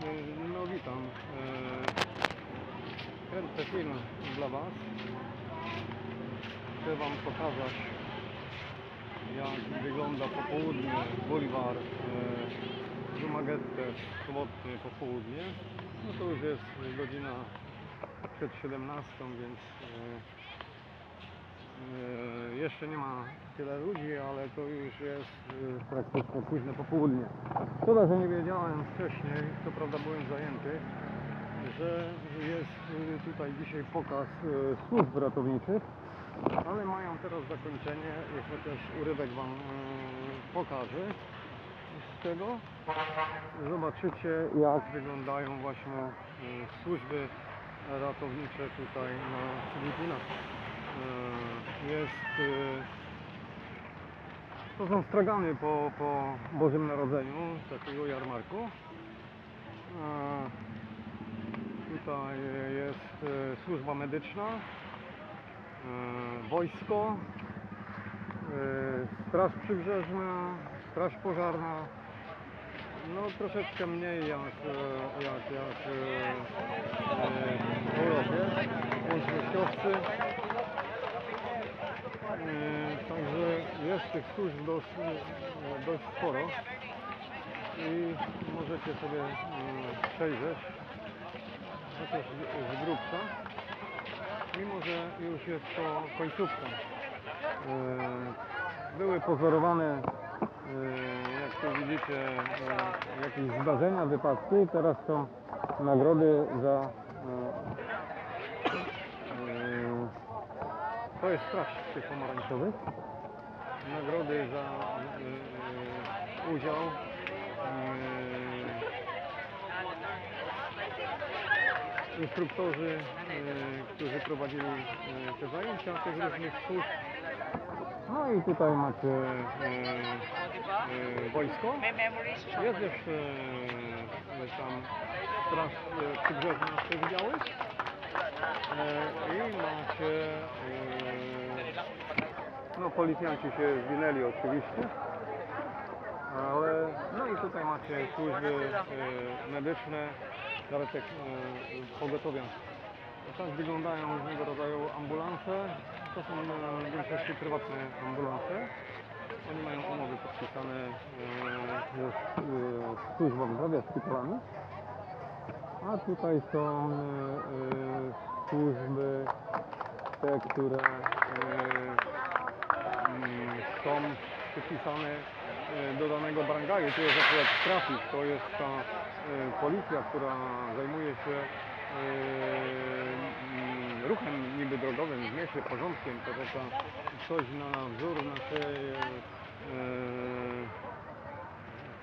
No witam. Y, Kręcę film dla Was. Chcę Wam pokazać jak wygląda popołudnie bulwar y, Dumagette w sobotnie popołudnie. No to już jest godzina przed 17, więc y, jeszcze nie ma tyle ludzi, ale to już jest y, praktycznie późne popołudnie. Szkoda, że nie wiedziałem wcześniej, co prawda byłem zajęty, że jest y, tutaj dzisiaj pokaz y, służb ratowniczych, ale mają teraz zakończenie i chociaż urywek Wam pokażę z tego. Zobaczycie jak wyglądają właśnie służby ratownicze tutaj na Filipinach. Jest to są stragany po, po Bożym Narodzeniu, takiego jarmarku. E, Tutaj jest e, służba medyczna, e, wojsko, straż przybrzeżna, straż pożarna. No troszeczkę mniej jak, jak, jak w Europie, łącznościowcy. E, Także jest tych służb dość, e, dość sporo i możecie sobie e, przejrzeć, chociaż z- grubsza, mimo że już jest to końcówka. E, Były pozorowane, jak tu widzicie, jakieś zdarzenia, wypadki, teraz są nagrody za to jest straż tych pomarańczowych. Nagrody za e, udział. E, instruktorzy, e, którzy prowadzili e, te zajęcia tych różnych służb. No i tutaj macie e, e, wojsko. Jest jeszcze e, tam straż e, przybrzeżna białych. E, I macie e, no policjanci się zwinęli oczywiście. Ale no i tutaj macie służby e, medyczne, karetek e, pogotowia. Tak wyglądają różnego rodzaju ambulanse. To są e, w większości prywatne ambulanse. Oni mają umowy podpisane e, ze e, służbą zdrowia, szpitalami. A tutaj są e, e, służby, te, które e, są przypisane e, do danego barangaju. Tu jest akurat trafik, to jest ta e, policja, która zajmuje się e, ruchem niby drogowym w mieście, porządkiem, to taka coś na wzór naszej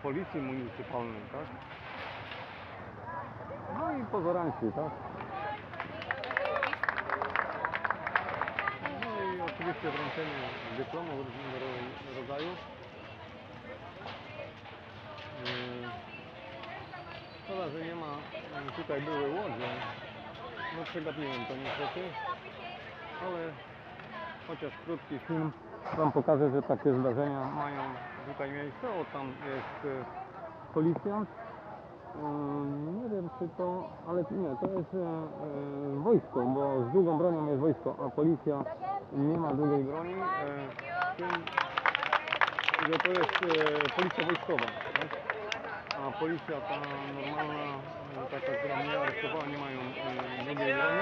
policji municypalnej, tak? No i pozoranci, tak? No i oczywiście wręczenie dyplomów różnego ro- rodzaju. Yy, Szkoda, że nie ma, yy, tutaj były łodzie. No przegapiłem to niestety, ale chociaż krótki film Wam pokażę, że takie zdarzenia mają tutaj miejsce. O tam jest yy, policjant. Nie wiem czy to, ale nie, to jest e, e, wojsko, bo z długą bronią jest wojsko, a policja nie ma długiej broni. E, tym, że to jest e, policja wojskowa. Tak? A policja ta normalna, e, taka, która mnie aresztowała, nie mają e, długiej broni.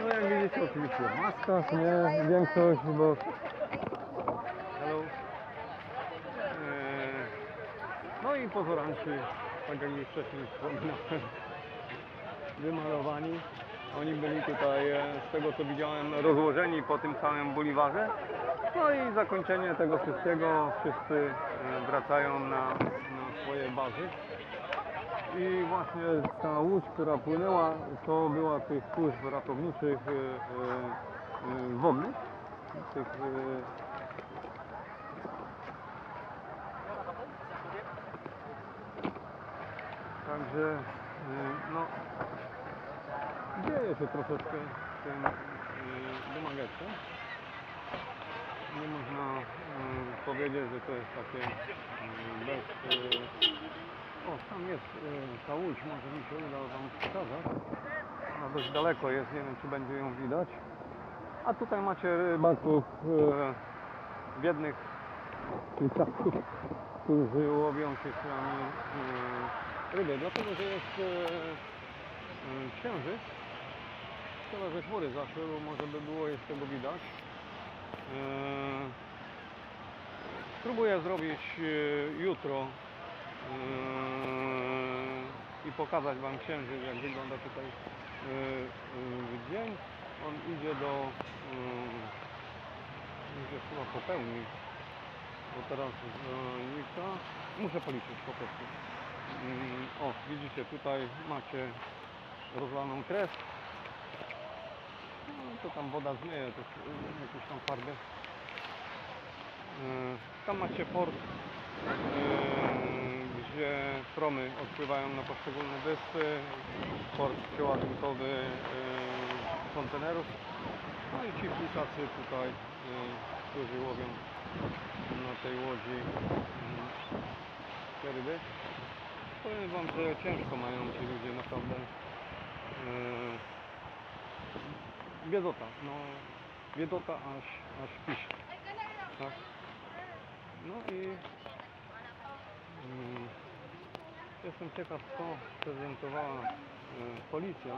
No jak widzicie oczywiście w maskach, nie większość, bo... Hello. E, no i pozoranci, tak jak już wcześniej wspominałem, wymalowani. Oni byli tutaj, e, z tego co widziałem, rozłożeni po tym całym buliwarze. No i zakończenie tego wszystkiego, wszyscy e, wracają na, na swoje bazy. I właśnie ta łódź, która płynęła, to była tych służb ratowniczych e, wodnych. Tych, Także y, no dzieje się troszeczkę w tym y. Nie można y, powiedzieć, że to jest takie y, bez... Y, o, tam jest ta łódź, może mi się uda Wam pokazać. Ona dość daleko jest, nie wiem czy będzie ją widać. A tutaj macie rybaków biednych dzieciaków, którzy łowią się sami ryby, dlatego że jest e, e, księżyc. Szkoda, że chmury zaszły, bo może by było jest tego widać. E, spróbuję zrobić e, jutro e, i pokazać Wam księżyc, jak wygląda tutaj e, e, dzień. On idzie do e, idzie chyba po pełni, bo teraz zanika. Muszę policzyć po prostu. O, widzicie, tutaj macie rozlaną krew. No, to tam woda zmieje też y, jakieś tam farby. Tam macie port, y, gdzie promy odpływają na poszczególne wyspy. Port przeładunkowy y, kontenerów. No i ci plusacy tutaj, którzy łowią na tej łodzi te ryby. Powiem Wam, że ciężko mają ci ludzie naprawdę. Yy, biedota, no biedota aż, aż pisze. Tak? No i mm, jestem ciekaw, co prezentowała y, policja.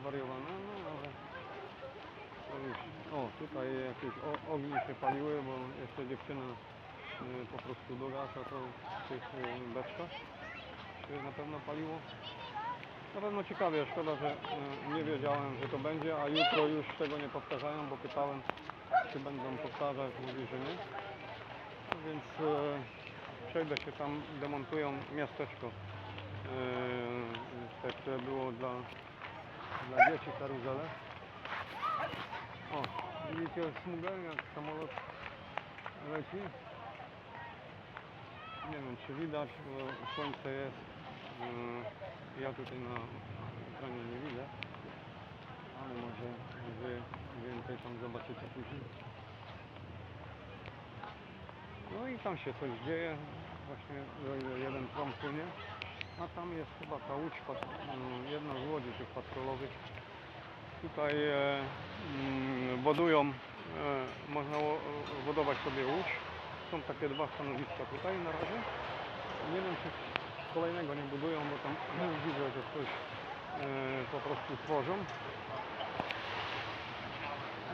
Zwariowana, no ale już, o tutaj jakieś o, ognie się paliły, bo jeszcze dziewczyna y, po prostu dogasza to w tych y, beczkach się na pewno paliło. Na pewno ciekawie, szkoda, że y, nie wiedziałem, że to będzie, a jutro już tego nie powtarzają, bo pytałem, czy będą powtarzać, mówi, że nie. No Więc y, przejdę się tam, demontują miasteczko, y, te, które było dla, dla dzieci karuzele. O, widzicie smugę, jak samolot leci? Nie wiem czy widać, bo słońce jest. Yy, Ja tutaj na ekranie nie widzę. Ale może wy więcej tam zobaczycie później. No i tam się coś dzieje. Właśnie jeden prom płynie. A tam jest chyba ta łódź, yy, jedna z łodzi tych patrolowych. Tutaj e, mm, wodują, e, można wo- wodować sobie łódź. Są takie dwa stanowiska tutaj na razie. Nie wiem czy kolejnego nie budują, bo tam widzę, że coś e, po prostu tworzą.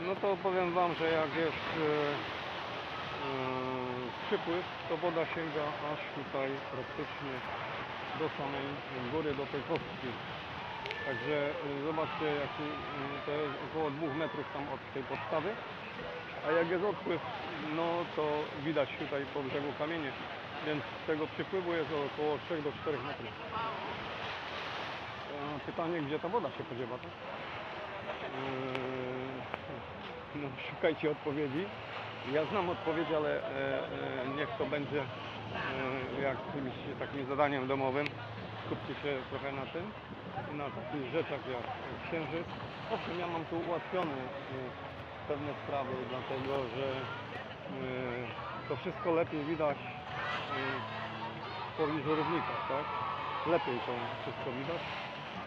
No to powiem Wam, że jak jest e, e, przypływ, to woda sięga aż tutaj praktycznie do samej góry, do tej kostki. Także zobaczcie, jaki, to jest około 2 metrów tam od tej podstawy. A jak jest odpływ, no to widać tutaj po brzegu kamienie. Więc tego przypływu jest około 3 do 4 metrów. E, Pytanie, gdzie ta woda się podziewa, tak? Yy, No, szukajcie odpowiedzi. Ja znam odpowiedź, ale e, e, niech to będzie e, jakimś takim zadaniem domowym. Skupcie się trochę na tym na takich rzeczach jak księżyc. Owszem, ja mam tu ułatwione e, pewne sprawy, dlatego że e, to wszystko lepiej widać e, w pobliżu równika, tak? Lepiej to wszystko widać.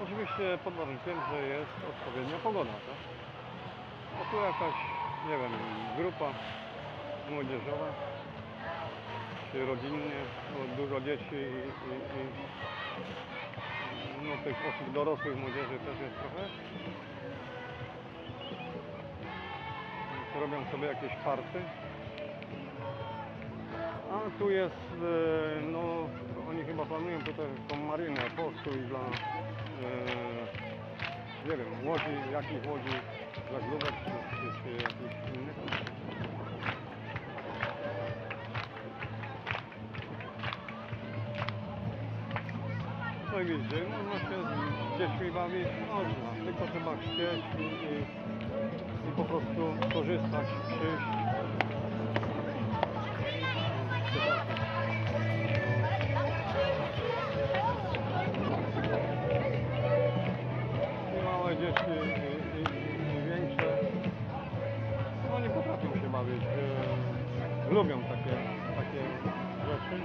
Oczywiście pod warunkiem, że jest odpowiednia pogoda, tak? A tu jakaś, nie wiem, grupa młodzieżowa, czy rodzinnie, dużo dzieci i, i, i no, tych osób dorosłych, młodzieży też jest trochę. Robią sobie jakieś party. A tu jest, e, no, oni chyba planują tutaj tą marynę, postój dla, e, nie wiem, łodzi, jakich łodzi, żaglówek czy, czy, czy jakichś innych. No i widzicie, można się z dziećmi bawić, można, tylko trzeba chcieć i, i, i po prostu korzystać, przyjść. Lubią takie, takie rzeczy.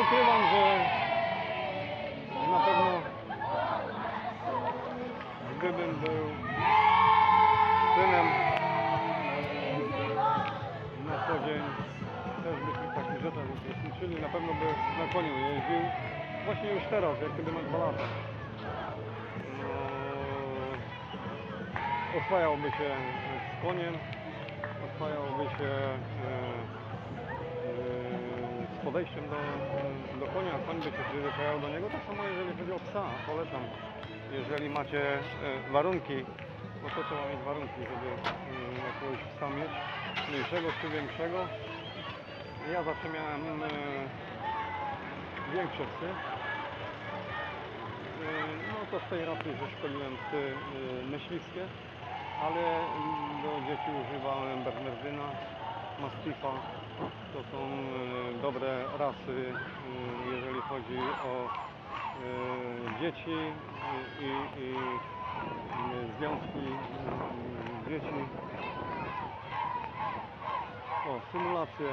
ukrywam, że na pewno gdybym był synem na co dzień też byśmy takich rzeczach uczestniczyli, na pewno by na koniu jeździł. Właśnie już teraz, jak kiedy ma dwa lata. No, oswajałby się z koniem, oswajałby się e, e, z podejściem do, do konia, koń by się przyzwyczajał do niego. Tak samo jeżeli chodzi o psa, polecam. Jeżeli macie e, warunki, no to trzeba mieć warunki, żeby mm, jakiegoś psa mieć, mniejszego czy większego. Ja zawsze miałem większe psy. No to z tej racji, że szkoliłem psy myśliwskie, ale mm, do dzieci używałem Bernardyna, Mastifa. To są e, dobre rasy, e, jeżeli chodzi o e, dzieci i, i, związki dzieci. O, symulacje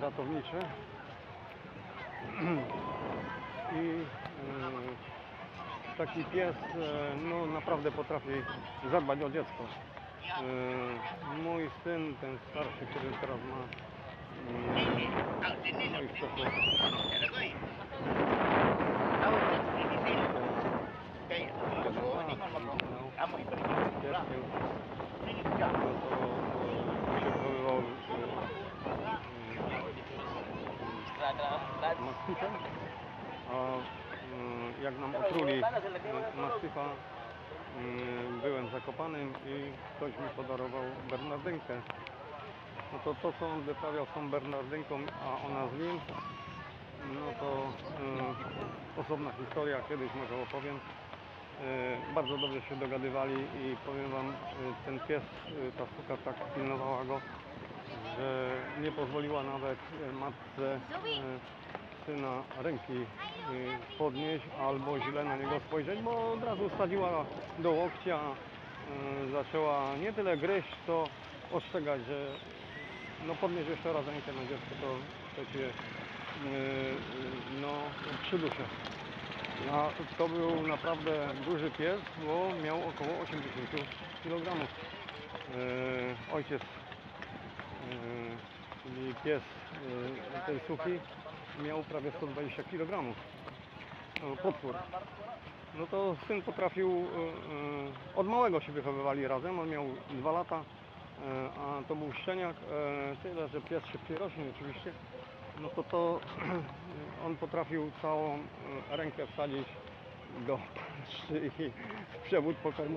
ratownicze. I taki pies e, no, naprawdę potrafi zadbać o dziecko. E, Mój syn, ten starszy, który teraz ma mm, no i przeszło no e, mastifem, a jak nam otruli mastifa, mm, byłem zakopanym i ktoś mi podarował bernardynkę. No to to, co on wyprawiał z tą bernardynką, a ona z nim, no to e, osobna historia, kiedyś może opowiem. E, bardzo dobrze się dogadywali i powiem Wam, e, ten pies, ta suka tak pilnowała go, że nie pozwoliła nawet matce e, syna ręki e, podnieść albo źle na niego spojrzeć, bo od razu wsadziła do łokcia, e, zaczęła nie tyle gryźć, to ostrzegać, że no podnieś jeszcze raz rękę na dziecko, to, to cię e, no, przyduszę. A to był naprawdę duży pies, bo miał około 80 kg. Ojciec, czyli pies tej suki, miał prawie 120 kg. No, potwór. No to syn potrafił, e, e, od małego się wychowywali razem, on miał 2 lata, e, a to był szczeniak, tyle, że pies szybciej rośnie oczywiście. No to to on potrafił całą rękę wsadzić do i w przewód pokarmowy